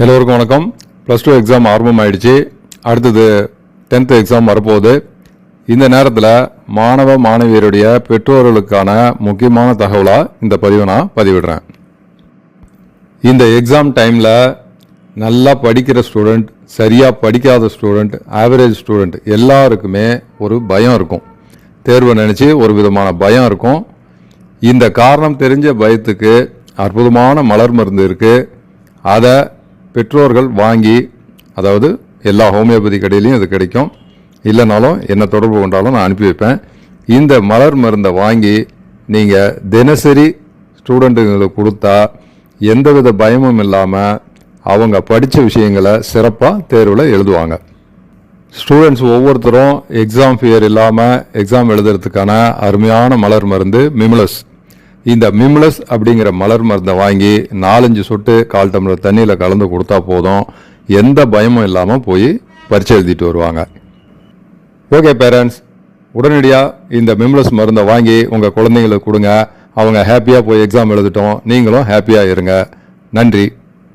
எல்லோருக்கும் வணக்கம். Plus two exam ஆரம்பம் ஆயிடுச்சு அடுத்தது டென்த்து எக்ஸாம் வரப்போகுது. இந்த நேரத்தில் மாணவ மாணவியருடைய பெற்றோர்களுக்கான முக்கியமான தகவலாக இந்த பதிவை நான் பதிவிடுறேன். இந்த எக்ஸாம் டைமில் நல்லா படிக்கிற ஸ்டூடெண்ட் சரியாக படிக்காத ஸ்டூடெண்ட் ஆவரேஜ் ஸ்டூடெண்ட் எல்லாருக்குமே ஒரு பயம் இருக்கும். தேர்வை நினச்சி ஒரு விதமான பயம் இருக்கும். இந்த காரணம் தெரிஞ்ச பயத்துக்கு அற்புதமான மலர் மருந்து இருக்குது அதை பெற்றோர்கள் வாங்கி அதாவது எல்லா ஹோமியோபதி கடையிலையும் இது கிடைக்கும். இல்லைனாலும் என்ன தொடர்பு கொண்டாலும் நான் அனுப்பி வைப்பேன். இந்த மலர் மருந்தை வாங்கி நீங்கள் தினசரி ஸ்டூடெண்ட்டுங்களுக்கு கொடுத்தா எந்தவித பயமும் இல்லாமல் அவங்க படித்த விஷயங்களை சிறப்பாக தேர்வில் எழுதுவாங்க. ஸ்டூடெண்ட்ஸ் ஒவ்வொருத்தரும் எக்ஸாம் ஃபியர் இல்லாமல் எக்ஸாம் எழுதுறதுக்கான அருமையான மலர் மருந்து மிமுலஸ். இந்த மிம்லஸ் அப்படிங்கிற மலர் மருந்தை வாங்கி நாலஞ்சு சொட்டு கால் டம்ளர் தண்ணியில் கலந்து கொடுத்தா போதும். எந்த பயமும் இல்லாமல் போய் பரீட்சை எழுதிட்டு வருவாங்க. ஓகே பேரண்ட்ஸ் உடனடியாக இந்த மிம்லஸ் மருந்தை வாங்கி உங்கள் குழந்தைங்களுக்கு கொடுங்க. அவங்க ஹாப்பியாக போய் எக்ஸாம் எழுதிட்டோம். நீங்களும் ஹாப்பியாக இருங்க. நன்றி.